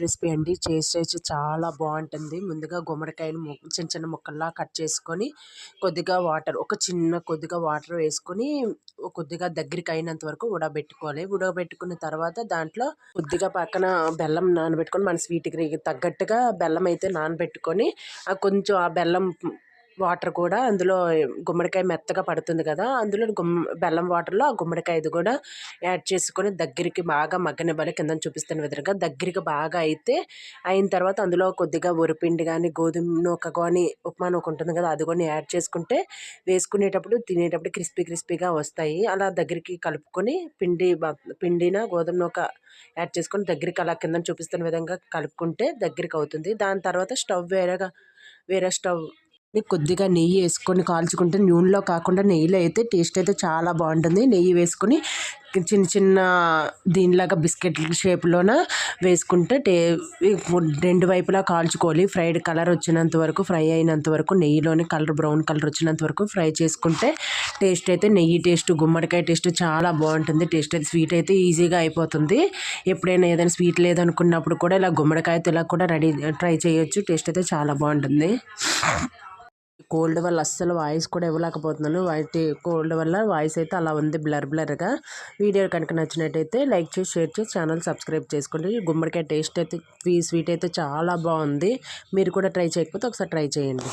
Recipe అండి. చేసి చాలా బాగుంటుంది ముందుగా గుమ్మడికాయలు చిన్న చిన్న ముక్కల్లా కట్ చేసుకొని కొద్దిగా వాటర్ ఒక చిన్న కొద్దిగా వాటర్ వేసుకొని కొద్దిగా దగ్గరికి అయినంత వరకు ఉడకబెట్టుకోవాలి ఉడకబెట్టుకున్న తర్వాత దాంట్లో కొద్దిగా పక్కన బెల్లం నానబెట్టుకొని మన స్వీట్కి తగ్గట్టుగా బెల్లం అయితే నానబెట్టుకొని కొంచెం ఆ బెల్లం వాటర్ కూడా అందులో గుమ్మడికాయ మెత్తగా పడుతుంది కదా అందులో గుమ్ బెల్లం వాటర్లో ఆ గుమ్మడికాయ ఇది కూడా యాడ్ చేసుకొని దగ్గరికి బాగా మగ్గనివ్వాలి కింద చూపిస్తున్న విధంగా. దగ్గరికి బాగా అయితే అయిన తర్వాత అందులో కొద్దిగా వరిపిండి కానీ గోధుమ నూక కానీ ఉప్మా నూక ఉంటుంది కదా అది కూడా యాడ్ చేసుకుంటే వేసుకునేటప్పుడు తినేటప్పుడు క్రిస్పీ క్రిస్పీగా వస్తాయి. అలా దగ్గరికి కలుపుకొని పిండి పిండిన గోధుమ నూక యాడ్ చేసుకొని దగ్గరికి అలా కింద చూపిస్తున్న విధంగా కలుపుకుంటే దగ్గరికి అవుతుంది. దాని తర్వాత స్టవ్ వేరేగా వేరే స్టవ్ కొద్దిగా నెయ్యి వేసుకొని కాల్చుకుంటే నూనెలో కాకుండా నెయ్యిలో అయితే టేస్ట్ అయితే చాలా బాగుంటుంది. నెయ్యి వేసుకొని చిన్న చిన్న దీనిలాగా బిస్కెట్ షేప్లోన వేసుకుంటే టే రెండు వైపులా కాల్చుకోవాలి. ఫ్రైడ్ కలర్ వచ్చినంత వరకు ఫ్రై అయినంత వరకు నెయ్యిలోని కలర్ బ్రౌన్ కలర్ వచ్చినంత వరకు ఫ్రై చేసుకుంటే టేస్ట్ అయితే నెయ్యి టేస్ట్ గుమ్మడికాయ టేస్ట్ చాలా బాగుంటుంది. టేస్ట్ అయితే స్వీట్ అయితే ఈజీగా అయిపోతుంది. ఎప్పుడైనా ఏదైనా స్వీట్ లేదనుకున్నప్పుడు కూడా ఇలా గుమ్మడికాయతో ఇలా కూడా రెడీ ట్రై చేయొచ్చు. టేస్ట్ అయితే చాలా బాగుంటుంది. కోల్డ్ వల్ల అస్సలు వాయిస్ కూడా ఇవ్వలేకపోతున్నాను. వాటి కోల్డ్ వల్ల వాయిస్ అయితే అలా ఉంది బ్లర్ బ్లర్గా. వీడియో కనుక నచ్చినట్టయితే లైక్ చేసి షేర్ చేసి ఛానల్ సబ్స్క్రైబ్ చేసుకోండి. గుమ్మడికాయ టేస్ట్ అయితే స్వీట్ అయితే చాలా బాగుంది. మీరు కూడా ట్రై చేయకపోతే ఒకసారి ట్రై చేయండి.